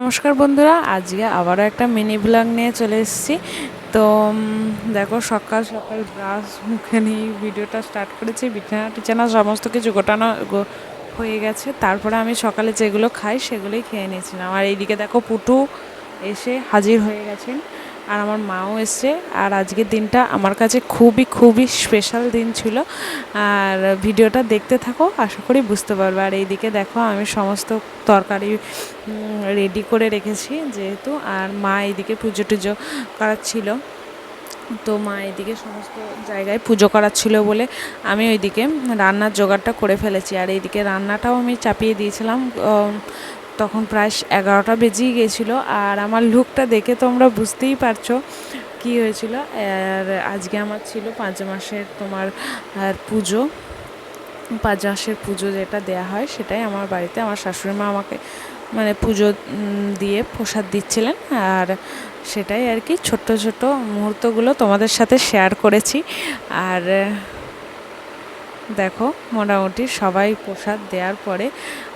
নমস্কার বন্ধুরা, আজকে আবারও একটা মিনি ব্লগ নিয়ে চলে এসেছি। তো দেখো, সকাল সকাল ব্রাশ মুখে নিয়ে ভিডিওটা স্টার্ট করেছি, বিছানা, টিছানা, সমস্ত কিছু গোটানো হয়ে গেছে। তারপরে আমি সকালে যেগুলো খাই সেগুলোই খেয়ে নিয়েছিলাম। আর এইদিকে দেখো, পুটু এসে হাজির হয়ে গেছেন। আর আমার মাও এসছে। আর আজকের দিনটা আমার কাছে খুবই খুবই স্পেশাল দিন ছিল। আর ভিডিওটা দেখতে থাকো, আশা করি বুঝতে পারবে। আর এইদিকে দেখো, আমি সমস্ত তরকারি রেডি করে রেখেছি যেহেতু। আর মা এইদিকে পুজো টুজো করাচ্ছিল। তো মা এদিকে সমস্ত জায়গায় পুজো করার ছিল বলে আমি ওইদিকে রান্নার জোগাড়টা করে ফেলেছি। আর এইদিকে রান্নাটাও আমি চাপিয়ে দিয়েছিলাম। তখন প্রায় এগারোটা বেজেই গিয়েছিল আর আমার লুকটা দেখে তোমরা বুঝতেই পারছ কি হয়েছিল। আর আজকে আমার ছিল পাঁচ মাসের তোমার পুজো। পাঁচ মাসের পুজো যেটা দেয়া হয় সেটাই আমার বাড়িতে। আমার শাশুড়ি মা আমাকে মানে পুজো দিয়ে প্রসাদ দিচ্ছিলেন। আর সেটাই আর কি ছোট্ট ছোট্ট মুহূর্তগুলো তোমাদের সাথে শেয়ার করেছি। আর দেখো, মোটামুটি সবাই প্রসাদ দেওয়ার পরে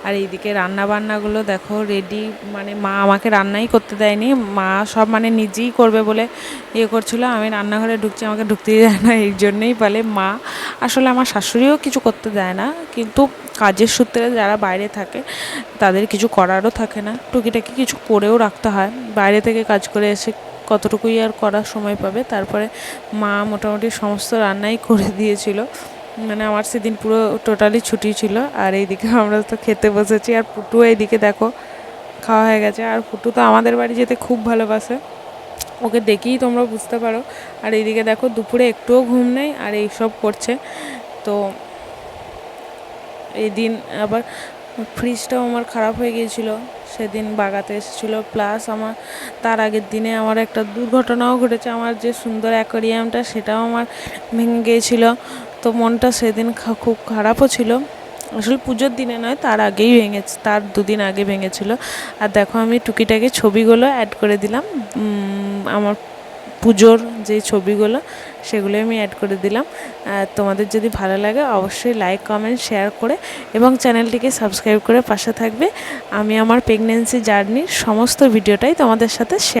আর এইদিকে রান্না বান্নাগুলো দেখো রেডি মানে মা আমাকে রান্নাই করতে দেয়নি। মা সব মানে নিজেই করবে বলে ইয়ে করছিল। আমি রান্নাঘরে ঢুকছি, আমাকে ঢুকতেই দেয় না, এই জন্যই বলে মা আসলে আমার শাশুড়িও কিছু করতে দেয় না। কিন্তু কাজের সূত্রে যারা বাইরে থাকে, তাদের কিছু করারও থাকে না। টুকিটাকি কিছু করেও রাখতে হয়। বাইরে থেকে কাজ করে এসে কতটুকুই আর করার সময় পাবে। তারপরে মা মোটামুটি সমস্ত রান্নাই করে দিয়েছিল। মানে আমার সেদিন পুরো টোটালি ছুটি ছিল। আর এইদিকে আমরা তো খেতে বসেছি। আর পুটু এইদিকে দেখো, খাওয়া হয়ে গেছে। আর পুটু তো আমাদের বাড়ি যেতে খুব ভালোবাসে। ওকে দেখেই তোমরা বুঝতে পারো। আর এইদিকে দেখো, দুপুরে একটুও ঘুম নেই আর এইসব করছে। তো এই দিন আবার ফ্রিজটাও আমার খারাপ হয়ে গিয়েছিল। সেদিন বাগাতে এসেছিল। প্লাস আমার, তার আগের দিনে আমার একটা দুর্ঘটনাও ঘটেছে। আমার যে সুন্দর অ্যাকোরিয়ামটা সেটাও আমার ভেঙে গিয়েছিল। তো মনটা সেদিন খুব খারাপও ছিল। আসলে পুজোর দিনে নয়, তার আগেই ভেঙেছে তার দুদিন আগে ভেঙেছিল। আর দেখো আমি টুকিটাকি ছবিগুলো অ্যাড করে দিলাম। আমার পুজোর যে ছবিগুলো, সেগুলো আমি অ্যাড করে দিলাম। তোমাদের যদি ভালো লাগে, অবশ্যই লাইক কমেন্ট শেয়ার করে এবং চ্যানেলটিকে সাবস্ক্রাইব করে পাশে থাকবে। আমি আমার প্রেগনেন্সি জার্নির সমস্ত ভিডিওটাই তোমাদের সাথে শেয়ার